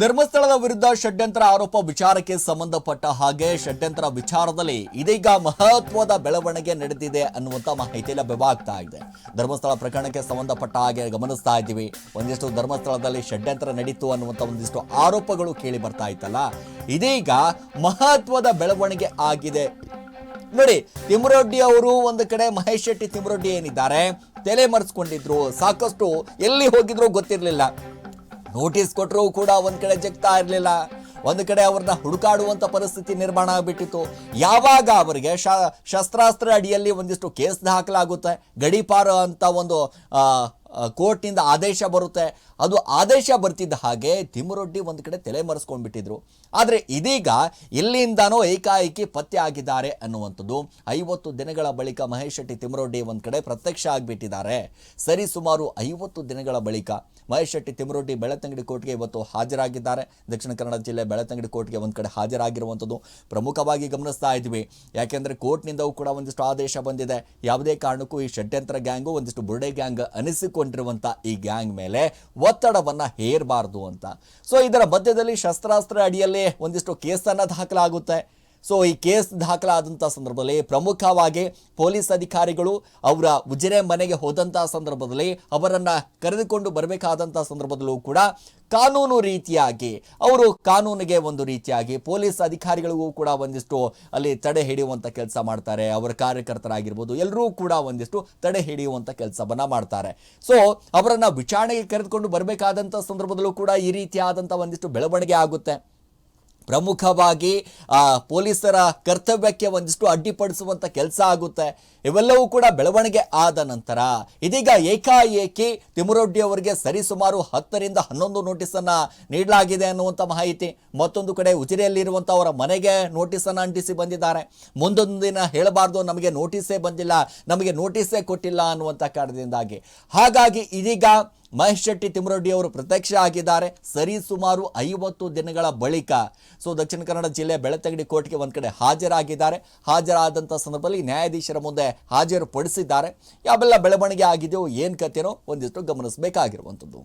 ಧರ್ಮಸ್ಥಳದ ವಿರುದ್ಧ ಷಡ್ಯಂತ್ರ ಆರೋಪ ವಿಚಾರಕ್ಕೆ ಸಂಬಂಧಪಟ್ಟ ಹಾಗೆ ಷಡ್ಯಂತ್ರ ವಿಚಾರದಲ್ಲಿ ಇದೀಗ ಮಹತ್ವದ ಬೆಳವಣಿಗೆ ನಡೆದಿದೆ ಅನ್ನುವಂತ ಮಾಹಿತಿ ಲಭ್ಯವಾಗ್ತಾ ಇದೆ. ಧರ್ಮಸ್ಥಳ ಪ್ರಕರಣಕ್ಕೆ ಸಂಬಂಧಪಟ್ಟ ಹಾಗೆ ಗಮನಿಸ್ತಾ ಇದ್ದೀವಿ. ಒಂದಿಷ್ಟು ಧರ್ಮಸ್ಥಳದಲ್ಲಿ ಷಡ್ಯಂತ್ರ ನಡೀತು ಅನ್ನುವಂತ ಒಂದಿಷ್ಟು ಆರೋಪಗಳು ಕೇಳಿ ಬರ್ತಾ ಇತ್ತಲ್ಲ. ಇದೀಗ ಮಹತ್ವದ ಬೆಳವಣಿಗೆ ಆಗಿದೆ. ನೋಡಿ ತಿಮ್ಮರೊಡ್ಡಿ ಅವರು ಒಂದು ಕಡೆ ಮಹೇಶ್ ಶೆಟ್ಟಿ ತಿಮ್ಮರೊಡ್ಡಿ ಏನಿದ್ದಾರೆ? ತಲೆ ಮರೆಸ್ಕೊಂಡಿದ್ರು. ಸಾಕಷ್ಟು ಎಲ್ಲಿ ಹೋಗಿದ್ರು ಗೊತ್ತಿರಲಿಲ್ಲ. ನೋಟಿಸ್ ಕೊಟ್ಟರೂ ಕೂಡ ಒಂದು ಕಡೆ ಜಗ್ತಾ ಇರಲಿಲ್ಲ. ಒಂದು ಕಡೆ ಅವ್ರನ್ನ ಹುಡುಕಾಡುವಂಥ ಪರಿಸ್ಥಿತಿ ನಿರ್ಮಾಣ ಆಗಿಬಿಟ್ಟಿತ್ತು. ಯಾವಾಗ ಅವರಿಗೆ ಶಸ್ತ್ರಾಸ್ತ್ರ ಅಡಿಯಲ್ಲಿ ಒಂದಿಷ್ಟು ಕೇಸ್ ದಾಖಲಾಗುತ್ತೆ, ಗಡೀಪಾರು ಅಂತ ಒಂದು ಕೋರ್ಟ್ನಿಂದ ಆದೇಶ ಬರುತ್ತೆ ಅದು ಆದೇಶ ಬರ್ತಿದ್ದ ಹಾಗೆ ತಿಮ್ಮರೊಡ್ಡಿ ಒಂದು ಕಡೆ ತಲೆ ಮರೆಸ್ಕೊಂಡ್ಬಿಟ್ಟಿದ್ರು ಆದರೆ ಇದೀಗ ಎಲ್ಲಿಂದನೋ ಏಕಾಏಕಿ ಪತ್ತೆ ಆಗಿದ್ದಾರೆ ಅನ್ನುವಂಥದ್ದು. ಐವತ್ತು ದಿನಗಳ ಬಳಿಕ ಮಹೇಶ್ ಶೆಟ್ಟಿ ತಿಮ್ಮರೊಡ್ಡಿ ಒಂದು ಕಡೆ ಪ್ರತ್ಯಕ್ಷ ಆಗಿಬಿಟ್ಟಿದ್ದಾರೆ. ಸರಿ, ಸುಮಾರು ಐವತ್ತು ದಿನಗಳ ಬಳಿಕ ಮಹೇಶ್ ಶೆಟ್ಟಿ ತಿಮ್ಮರೊಡ್ಡಿ ಬೆಳತಂಗಡಿ ಕೋರ್ಟ್ಗೆ ಇವತ್ತು ಹಾಜರಾಗಿದ್ದಾರೆ. ದಕ್ಷಿಣ ಕನ್ನಡ ಜಿಲ್ಲೆ ಬೆಳತಂಗಡಿ ಕೋರ್ಟ್ಗೆ ಒಂದು ಕಡೆ ಹಾಜರಾಗಿರುವಂಥದ್ದು ಪ್ರಮುಖವಾಗಿ ಗಮನಿಸ್ತಾ ಇದ್ವಿ. ಯಾಕೆಂದರೆ ಕೋರ್ಟ್ನಿಂದವೂ ಕೂಡ ಒಂದಿಷ್ಟು ಆದೇಶ ಬಂದಿದೆ. ಯಾವುದೇ ಕಾರಣಕ್ಕೂ ಈ ಷಡ್ಯಂತ್ರ ಗ್ಯಾಂಗು, ಒಂದಿಷ್ಟು ಬುರ್ಡೆ ಗ್ಯಾಂಗ್ ಅನಿಸಿಕೊಂಡಿರುವಂಥ ಈ ಗ್ಯಾಂಗ್ ಮೇಲೆ ಒತ್ತಡವನ್ನ ಹೇರಬಾರ್ದು ಅಂತ. ಸೊ ಇದರ ಮಧ್ಯದಲ್ಲಿ ಶಸ್ತ್ರಾಸ್ತ್ರ ಅಡಿಯಲ್ಲೇ ಒಂದಿಷ್ಟು ಕೇಸನ್ನು ದಾಖಲಾಗುತ್ತೆ. ಸೊ ಈ ಕೇಸ್ ದಾಖಲಾದಂಥ ಸಂದರ್ಭದಲ್ಲಿ ಪ್ರಮುಖವಾಗಿ ಪೊಲೀಸ್ ಅಧಿಕಾರಿಗಳು ಅವರ ಉಜಿರೆ ಮನೆಗೆ ಹೋದಂಥ ಸಂದರ್ಭದಲ್ಲಿ ಅವರನ್ನು ಕರೆದುಕೊಂಡು ಬರಬೇಕಾದಂಥ ಸಂದರ್ಭದಲ್ಲೂ ಕೂಡ ಕಾನೂನು ರೀತಿಯಾಗಿ, ಅವರು ಕಾನೂನಿಗೆ ಒಂದು ರೀತಿಯಾಗಿ ಪೊಲೀಸ್ ಅಧಿಕಾರಿಗಳಿಗೂ ಕೂಡ ಒಂದಿಷ್ಟು ಅಲ್ಲಿ ತಡೆ ಹಿಡಿಯುವಂಥ ಕೆಲಸ ಮಾಡ್ತಾರೆ. ಅವರ ಕಾರ್ಯಕರ್ತರಾಗಿರ್ಬೋದು ಎಲ್ಲರೂ ಕೂಡ ಒಂದಿಷ್ಟು ತಡೆ ಹಿಡಿಯುವಂಥ ಕೆಲಸವನ್ನು ಮಾಡ್ತಾರೆ. ಸೊ ಅವರನ್ನು ವಿಚಾರಣೆಗೆ ಕರೆದುಕೊಂಡು ಬರಬೇಕಾದಂಥ ಸಂದರ್ಭದಲ್ಲೂ ಕೂಡ ಈ ರೀತಿಯಾದಂಥ ಒಂದಿಷ್ಟು ಬೆಳವಣಿಗೆ ಆಗುತ್ತೆ. ಪ್ರಮುಖವಾಗಿ ಪೊಲೀಸರ ಕರ್ತವ್ಯಕ್ಕೆ ಒಂದಿಷ್ಟು ಅಡ್ಡಿಪಡಿಸುವಂಥ ಕೆಲಸ ಆಗುತ್ತೆ. ಇವೆಲ್ಲವೂ ಕೂಡ ಬೆಳವಣಿಗೆ ಆದ ನಂತರ ಇದೀಗ ಏಕಾಏಕಿ ತಿಮ್ಮರೊಡ್ಡಿ ಅವರಿಗೆ ಸರಿಸುಮಾರು ಹತ್ತರಿಂದ ಹನ್ನೊಂದು ನೋಟಿಸನ್ನು ನೀಡಲಾಗಿದೆ ಅನ್ನುವಂಥ ಮಾಹಿತಿ. ಮತ್ತೊಂದು ಕಡೆ ಉಜಿರೆಯಲ್ಲಿರುವಂಥ ಅವರ ಮನೆಗೆ ನೋಟಿಸನ್ನು ಅಂಟಿಸಿ ಬಂದಿದ್ದಾರೆ. ಮುಂದೊಂದು ದಿನ ಹೇಳಬಾರ್ದು, ನಮಗೆ ನೋಟಿಸೇ ಬಂದಿಲ್ಲ, ನಮಗೆ ನೋಟಿಸೇ ಕೊಟ್ಟಿಲ್ಲ ಅನ್ನುವಂಥ ಕಾರಣದಿಂದಾಗಿ. ಹಾಗಾಗಿ ಇದೀಗ ಮಹೇಶ್ ಶೆಟ್ಟಿ ತಿಮ್ಮರೆಡ್ಡಿ ಅವರು ಪ್ರತ್ಯಕ್ಷ ಆಗಿದ್ದಾರೆ. ಸರಿ ಸುಮಾರು ಐವತ್ತು ದಿನಗಳ ಬಳಿಕ ಸೊ ದಕ್ಷಿಣ ಕನ್ನಡ ಜಿಲ್ಲೆ ಬೆಳತಂಗಡಿ ಕೋರ್ಟ್ಗೆ ಒಂದು ಕಡೆ ಹಾಜರಾಗಿದ್ದಾರೆ. ಹಾಜರಾದಂಥ ಸಂದರ್ಭದಲ್ಲಿ ನ್ಯಾಯಾಧೀಶರ ಮುಂದೆ ಹಾಜರುಪಡಿಸಿದ್ದಾರೆ. ಯಾವೆಲ್ಲ ಬೆಳವಣಿಗೆ ಆಗಿದೆಯೋ, ಏನು ಕಥೆನೋ ಒಂದಿಷ್ಟು ಗಮನಿಸಬೇಕಾಗಿರುವಂಥದ್ದು.